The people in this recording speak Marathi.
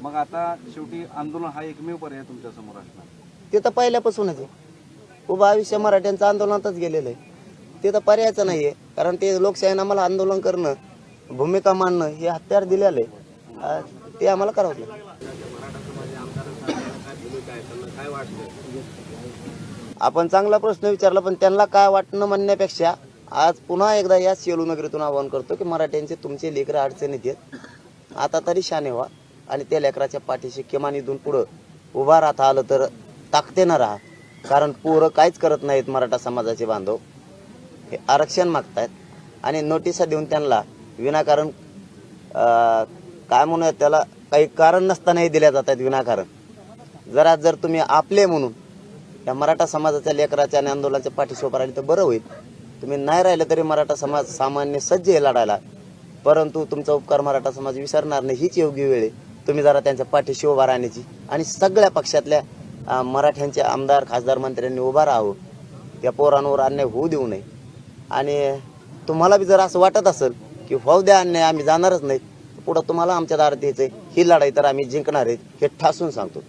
मग आता शेवटी आंदोलन हा एकमेव पर्याय तुमच्यासमोर असणार. ते तर पहिल्यापासूनच आहे. उभं आयुष्य मराठ्यांचं आंदोलनातच गेलेलं आहे. ते तर पर्यायचं नाही आहे कारण ते लोकशाहीनं आम्हाला आंदोलन करणं भूमिका मांडणं हे हत्यार दिलेलं आहे. आ, ते आम्हाला करावं लागेल. आपण चांगला प्रश्न विचारला पण त्यांना काय वाटणं म्हणण्यापेक्षा आज पुन्हा एकदा या सेलू नगरीतून आवाहन करतो की मराठ्यांचे तुमचे लेकरं अडचणीत आहेत. आता तरी शाने व्हा हो. आणि त्या लेकराच्या पाठीशी किमान इथून पुढं उभा राहता आलं तर ताकतेनं राहा. कारण पोरं काहीच करत नाहीत मराठा समाजाचे बांधव. हे आरक्षण मागतायत. आणि नोटिसा देऊन त्यांना विनाकारण काय म्हणूया त्याला काही कारण नसतानाही दिल्या जातात विनाकारण. जरा जर तुम्ही आपले म्हणून या मराठा समाजाच्या लेकराच्या आणि आंदोलनाच्या पाठीशी उभं राहिले तर बरं होईल. तुम्ही नाही राहिलं तरी मराठा समाज सामान्य सज्ज आहे लढायला. परंतु तुमचा उपकार मराठा समाज विसरणार नाही. हीच योग्य वेळ आहे. तुम्ही जरा त्यांच्या पाठीशी उभा राहण्याची आणि सगळ्या पक्षातल्या मराठ्यांचे आमदार खासदार मंत्र्यांनी उभा राहावं. त्या पोरांवर अन्याय होऊ देऊ नये. आणि तुम्हाला बी जर असं वाटत असेल की होऊ द्या अन्याय आम्ही जाणारच नाही पुढं तुम्हाला आमच्या दारात यायचंय. ही लढाई तर आम्ही जिंकणार आहेत हे ठासून सांगतो.